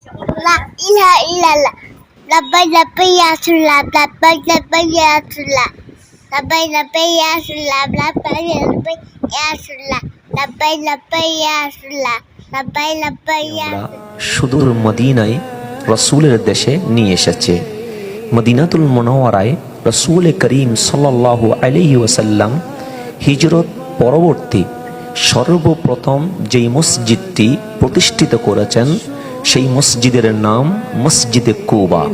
La ilaha illallah. Labbaik labbaik ya Rasulullah. Labbaik labbaik ya Rasulullah. Labbaik labbaik ya Rasulullah. Labbaik labbaik ya Rasulullah. Labbaik labbaik ya Rasulullah. Labbaik labbaik ya আমরা সুদূর মদিনায় রসুলের দেশে নিয়ে এসেছে মদিনাতুল মনোয়ারায় রসুল করিম সাল্লাহ আলহি ওসাল্লাম হিজরত পরবর্তী সর্বপ্রথম যেই মসজিদটি প্রতিষ্ঠিত করেছেন সেই মসজিদের নাম মসজিদে কোবা।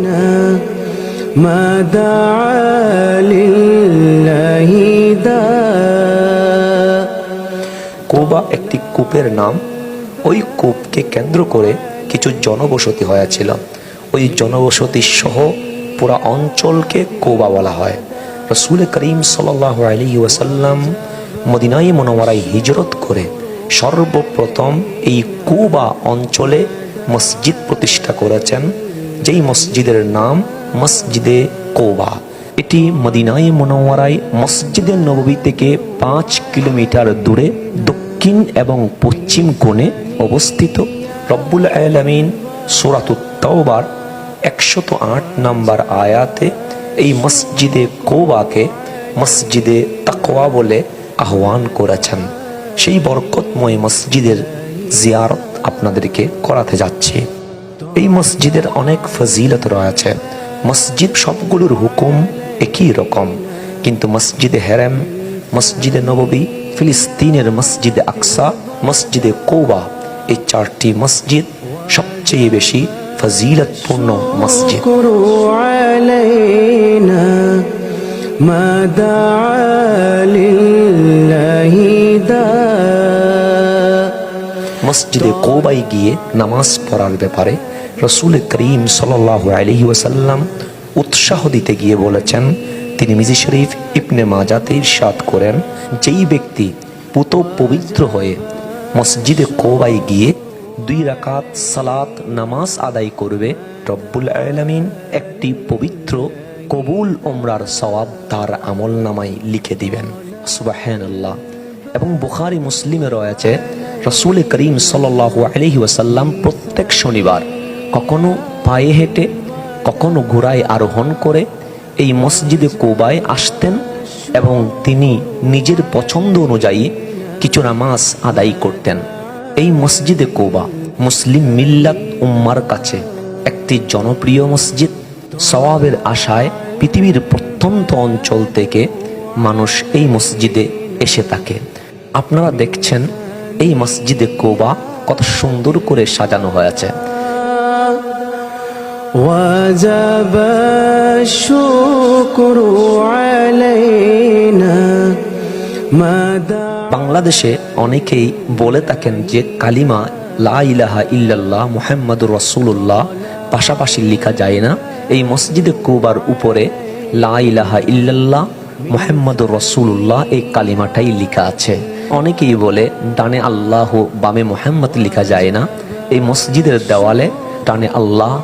কোবা একটি কূপের নাম। ওই কূপকে কেন্দ্র করে কিছু জনবসতি হয়েছিল। ওই জনবসতি সহ পুরা অঞ্চলকে কোবা বলা হয়। রসুল করিম সাল আলী ওয়াসাল্লাম মদিনাই মনোমারায় হিজরত করে সর্বপ্রথম এই কুবা অঞ্চলে মসজিদ প্রতিষ্ঠা করেছেন, যেই মসজিদের নাম মসজিদে কোবা। এটি মদিনাই মনোয়ারাই মসজিদে নবী থেকে পাঁচ কিলোমিটার দূরে দক্ষিণ এবং পশ্চিম কোণে অবস্থিত। রব্বুল আলমিন সোরাতুত্তাওবার একশত আট নম্বর আয়াতে এই মসজিদে কোবাকে মসজিদে তাকোয়া বলে আহ্বান করেছেন। সেই বরকতময় মসজিদের জিয়ারত আপনাদেরকে করাতে যাচ্ছি এই মসজিদের অনেক ফজিলত রয়েছে মসজিদ সবগুলোর হুকুম একই রকম কিন্তু মসজিদে হেরেম মসজিদে নববী ফিলিস্তিনের মসজিদে আকসা মসজিদে কোবা এই চারটি মসজিদ সবচেয়ে বেশি ফজিলতপূর্ণ মসজিদ اذكروا علينا ما دعا لله داء মসজিদে কোবাই গিয়ে নামাজ পড়ার ব্যাপারে রসুল করিম সাল আলহি ওয়াসাল্লাম উৎসাহ দিতে গিয়ে বলেছেন তিনি মিজি শরীফ ইবনে মাজাতে ইরশাদ করেন, যেই ব্যক্তি পুত পবিত্র হয়ে মসজিদে কোবাই গিয়ে দুই রাকাত সালাত নামাজ আদায় করবে, রব্বুল আলমিন একটি পবিত্র কবুল ওমরার সওয়াব তার আমল নামায় লিখে দিবেন। আল্লাহ এবং বুখারি, মুসলিমে রয়েছে রসুল করিম সাল্লাল্লাহু আলহি ওয়াসাল্লাম প্রত্যেক শনিবার কখনো পায়ে হেঁটে, কখনো ঘোড়ায় আরোহণ করে এই মসজিদে কোবায় আসতেন এবং তিনি নিজের পছন্দ অনুযায়ী কিছু নামাজ আদায় করতেন। এই মসজিদে কোবা মুসলিম মিল্লাত উম্মার কাছে একটি জনপ্রিয় মসজিদ। সওয়াবের আশায় পৃথিবীর প্রত্যন্ত অঞ্চল থেকে মানুষ এই মসজিদে এসে থাকে। আপনারা দেখছেন এই মসজিদে কোবা কত সুন্দর করে সাজানো হয়েছে وجب الشكر علينا ما دعا বাংলাদেশে অনেকেই বলে থাকেন যে কালিমা লা ইলাহা ইল্লাল্লাহ মুহাম্মাদুর রাসূলুল্লাহ পাশাপাশি লেখা যায় না এই মসজিদে কুবার উপরে লা ইলাহা ইল্লাল্লাহ মুহাম্মাদুর রাসূলুল্লাহ এই কালিমাটাই লেখা আছে অনেকেই বলে, ডানে আল্লাহ, বামে মোহাম্মদ লেখা যায় না। এই মসজিদের দেওয়ালে ডানে আল্লাহ,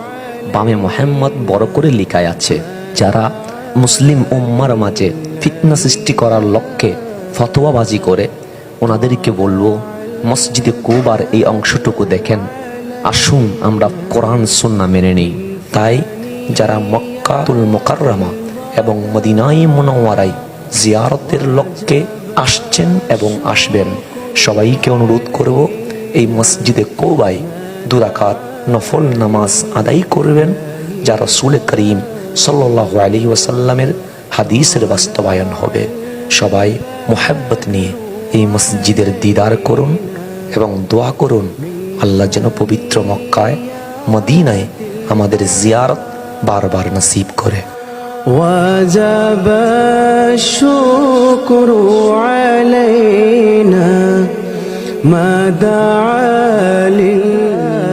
বামে মোহাম্মদ বড় করে লেখায় আছে। যারা মুসলিম উম্মার মাঝে ফিতনা সৃষ্টি করার লক্ষ্যে ফতোয়াবাজি করে, ওনাদেরকে বলব, মসজিদে কোবার এই অংশটুকু দেখেন। আসুন, আমরা কোরআন সুন্না মেনে নিই। তাই যারা মক্কাতুল মোকাররমা এবং মদিনাই মনোয়ারাই জিয়ারতের লক্ষ্যে আসছেন এবং আসবেন। সবাইকে অনুরোধ করব, এই মসজিদে কোবাই দুরাকাত নফল নামাজ আদায় করবেন, যা রসুল করিম সাল্লাহ আলী ওয়াসাল্লামের হাদিসের বাস্তবায়ন হবে। সবাই মোহাব্বত নিয়ে এই মসজিদের দিদার করুন এবং দোয়া করুন, আল্লাহ যেন পবিত্র মক্কায়, মদিনায় আমাদের জিয়ারত বারবার নসিব করে। وجب الشكر علينا ما دعا لله